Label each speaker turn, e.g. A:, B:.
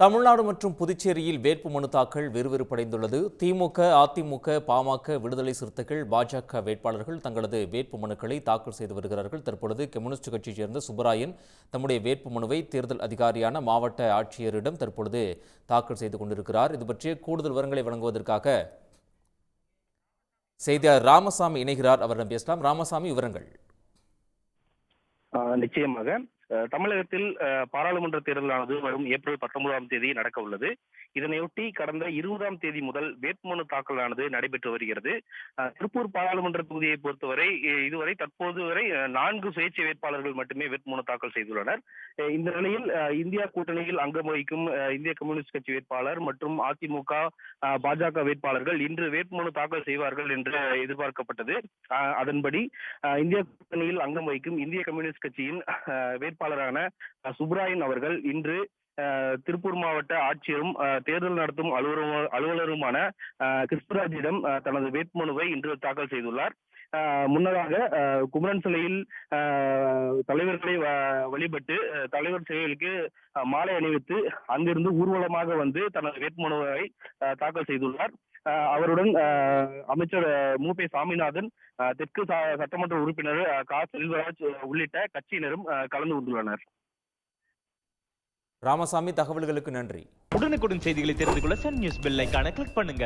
A: தமிழ்நாடு மற்றும் புதுச்சேரியில் வேட்புமனு தாக்கல் விறுவிறுப்படைந்துள்ளது. திமுக அதிமுக பாமக விடுதலை சிறுத்தைகள் பாஜக வேட்பாளர்கள் தங்களது வேட்புமனுக்களை தாக்கல் செய்து வருகிறார்கள். தற்பொழுது கம்யூனிஸ்ட் கட்சியைச் சேர்ந்த சுப்பராயன் தம்முடைய வேட்புமனுவை தேர்தல் அதிகாரியான மாவட்ட ஆட்சியரிடம் தற்பொழுது தாக்கல் செய்து கொண்டிருக்கிறார். இது பற்றிய கூடுதல் விவரங்களை வழங்குவதற்காக செய்தியாளர் ராமசாமி இணைகிறார். அவரிடம் பேசலாம். ராமசாமி விவரங்கள்.
B: நிச்சயமாக. தமிழகத்தில் பாராளுமன்ற தேர்தலானது வரும் ஏப்ரல் பத்தொன்பதாம் தேதி நடக்க உள்ளது. இதனையொட்டி கடந்த இருபதாம் தேதி முதல் வேட்புமனு தாக்கலானது நடைபெற்று வருகிறது. திருப்பூர் பாராளுமன்ற தொகுதியை பொறுத்தவரை இதுவரை தற்போது வரை நான்கு சுயேட்சை வேட்பாளர்கள் மட்டுமே வேட்புமனு தாக்கல் செய்துள்ளனர். இந்த நிலையில் இந்தியா கூட்டணியில் அங்கம் வகிக்கும் இந்திய கம்யூனிஸ்ட் கட்சி வேட்பாளர் மற்றும் அதிமுக பாஜக வேட்பாளர்கள் இன்று வேட்புமனு தாக்கல் செய்வார்கள் என்று எதிர்பார்க்கப்பட்டது. அதன்படி அஹ், இந்திய கூட்டணியில் அங்கம் வகிக்கும் இந்திய கம்யூனிஸ்ட் கட்சியின் அஹ், வேட்பாளரான சுப்ராயன் அவர்கள் இன்று திருப்பூர் மாவட்ட ஆட்சியரும் தேர்தல் நடத்தும் அலுவலரும் அலுவலருமான கிருஷ்ணராஜிடம் கிறிஸ்துராஜிடம் தனது வேட்புமனுவை இன்று தாக்கல் செய்துள்ளார். முன்னதாக குமரன் சிலையில் தலைவர்களை வழிபட்டு தலைவர் சிலைகளுக்கு மாலை அணிவித்து அங்கிருந்து ஊர்வலமாக வந்து தனது வேட்புமனுவை தாக்கல் செய்துள்ளார். அவருடன் அமைச்சர் மு. பி. சாமிநாதன் தெற்கு சட்டமன்ற உறுப்பினர் கா. செல்வராஜ் உள்ளிட்ட கட்சியினரும் கலந்து கொண்டுள்ளனர்.
A: ராமசாமி தகவல்களுக்கு நன்றி.
C: உடனுக்குடன் செய்திகளை தெரிந்து கொள்ள சன் நியூஸ் பெல் ஐக்கான கிளிக் பண்ணுங்க.